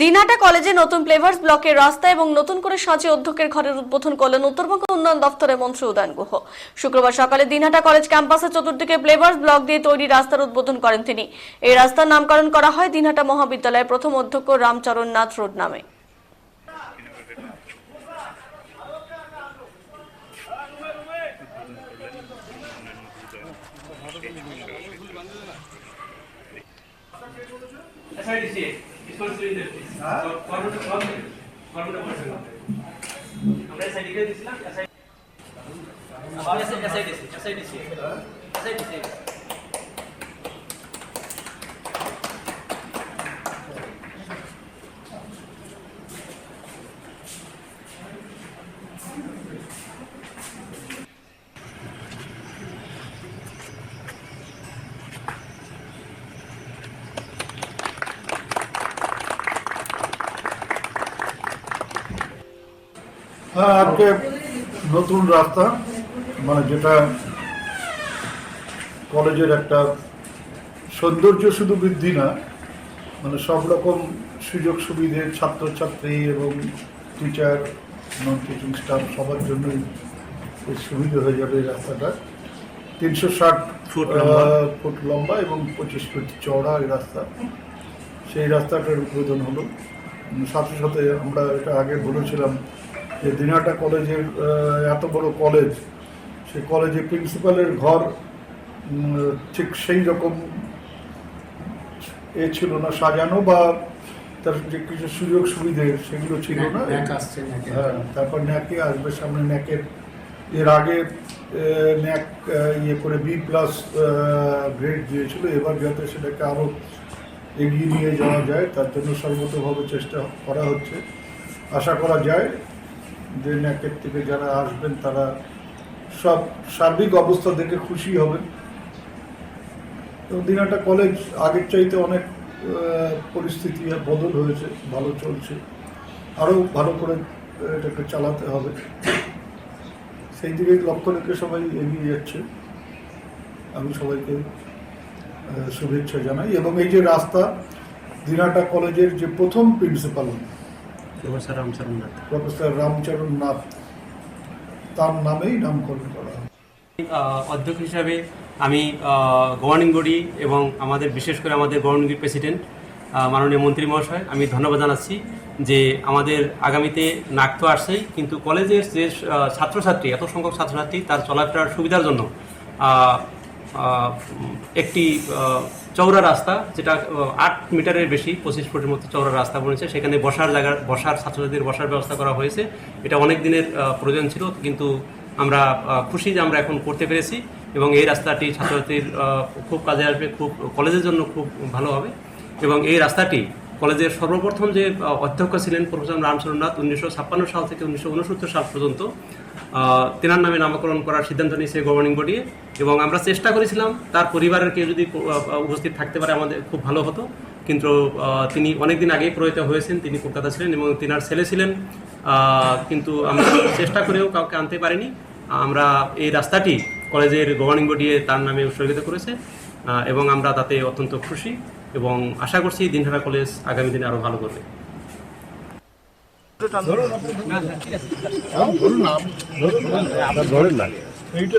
দিনহাটা কলেজে নতুন প্লেভার্স ব্লকের রাস্তা এবং নতুন করে সাঁচে অধ্যক্ষের ঘরের উদ্বোধন করলেন উত্তরবঙ্গ উন্নয়ন দপ্তরের মন্ত্রী উদয়ন গুহ শুক্রবার সকালে দিনহাটা কলেজ ক্যাম্পাসের চতুর্দিকে প্লেভার্স ব্লক দিয়ে তৈরি রাস্তার উদ্বোধন করেন তিনি এই রাস্তার নামকরণ করা হয় দিনহাটা মহাবিদ্যালয়ের প্রথম অধ্যক্ষ রামচরণ নাথ রোড নামে SIDC, responsibility please. So, forward to forward, forward to forward. আমরা SIDC কে দিছিলাম, SIDC আবার SIDC, SIDC, SIDC। হ্যাঁ আজকে নতুন রাস্তা মানে যেটা কলেজের একটা সৌন্দর্য শুধু বৃদ্ধি না মানে সব রকম সুযোগ সুবিধে ছাত্রছাত্রী এবং টিচার নন টিচিং স্টাফ সবার জন্যই সুবিধা হয়ে যাবে এই রাস্তাটা। তিনশো ষাট ফুট ফুট লম্বা এবং পঁচিশ ফুট চওড়া এই রাস্তা। সেই রাস্তাটার উদ্বোধন হলো। সাথে সাথে আমরা এটা আগে বলেছিলাম যে দিনহাটা কলেজের এত বড় কলেজ সেই কলেজে প্রিন্সিপালের ঘর ঠিক সেই রকম এ ছিল না সাজানো বা তার যে কিছু সুযোগ সুবিধে সেগুলো ছিল না। হ্যাঁ তারপর ন্যাকে আসবে সামনে ন্যাকের এর আগে ন্যাক ইয়ে করে বি প্লাস গ্রেড দিয়েছিল এবার যাতে সেটাকে আরও এগিয়ে নিয়ে যাওয়া যায় তার জন্য সর্বতভাবে চেষ্টা করা হচ্ছে। আশা করা যায় যে ন্যাকের থেকে যারা আসবেন তারা সব সার্বিক অবস্থা দেখে খুশি হবেন। এবং দিনাটা কলেজ আগের চাইতে অনেক পরিস্থিতি বদল হয়েছে, ভালো চলছে। আরও ভালো করে এটাকে চালাতে হবে। সেই দিকে লক্ষ্য রেখে সবাই এগিয়ে যাচ্ছে। আমি সবাইকে শুভেচ্ছা জানাই এবং এই যে রাস্তা, দিনাটা কলেজের যে প্রথম principal professor Ramcharan Nath. Professor Ramcharan Nath তার নামেই নামকরণ করা অধ্যক্ষ হিসাবে আমি গভর্নিং বডি এবং আমাদের বিশেষ করে আমাদের গভর্নিং প্রেসিডেন্ট মাননীয় মন্ত্রী মহাশয় আমি ধন্যবাদ জানাচ্ছি যে আমাদের আগামীতে নাক তো আসছেই কিন্তু কলেজের যে ছাত্রছাত্রী এত সংখ্যক ছাত্রছাত্রী তার চলাফেরার সুবিধার জন্য একটি চওড়া রাস্তা, যেটা আট মিটারের বেশি, পঁচিশ ফুটের মতো চওড়া রাস্তা বনেছে। সেখানে বসার জায়গা, বসার ছাত্রছাত্রীদের বসার ব্যবস্থা করা হয়েছে। এটা অনেক দিনের প্রয়োজন ছিল, কিন্তু আমরা খুশি যে আমরা এখন করতে পেরেছি এবং এই রাস্তাটি ছাত্রছাত্রীর খুব কাজে আসবে, খুব কলেজের জন্য খুব ভালো হবে। এবং এই রাস্তাটি কলেজের সর্বপ্রথম যে অধ্যক্ষ ছিলেন প্রফেসর রামচরণ নাথ উনিশশো সাল থেকে উনিশশো উনসত্তর সাল পর্যন্ত তেনার নামে নামকরণ করার সিদ্ধান্ত নিয়েছে গভর্নিং বডি এবং আমরা চেষ্টা করেছিলাম তার পরিবারের কেউ যদি উপস্থিত থাকতে পারে আমাদের খুব ভালো হতো। কিন্তু তিনি অনেকদিন আগেই প্রয়াত হয়েছেন, তিনি কলকাতা ছিলেন এবং তিনার ছেলে ছিলেন। কিন্তু আমরা চেষ্টা করেও কাউকে আনতে পারিনি। আমরা এই রাস্তাটি কলেজের গভর্নিং বডি তার নামে উৎসর্গিত করেছে। এবং আমরা তাতে অত্যন্ত খুশি এবং আশা করছি দিনহারা কলেজ আগামী দিনে আরও ভালো করবে। এইটা এইটা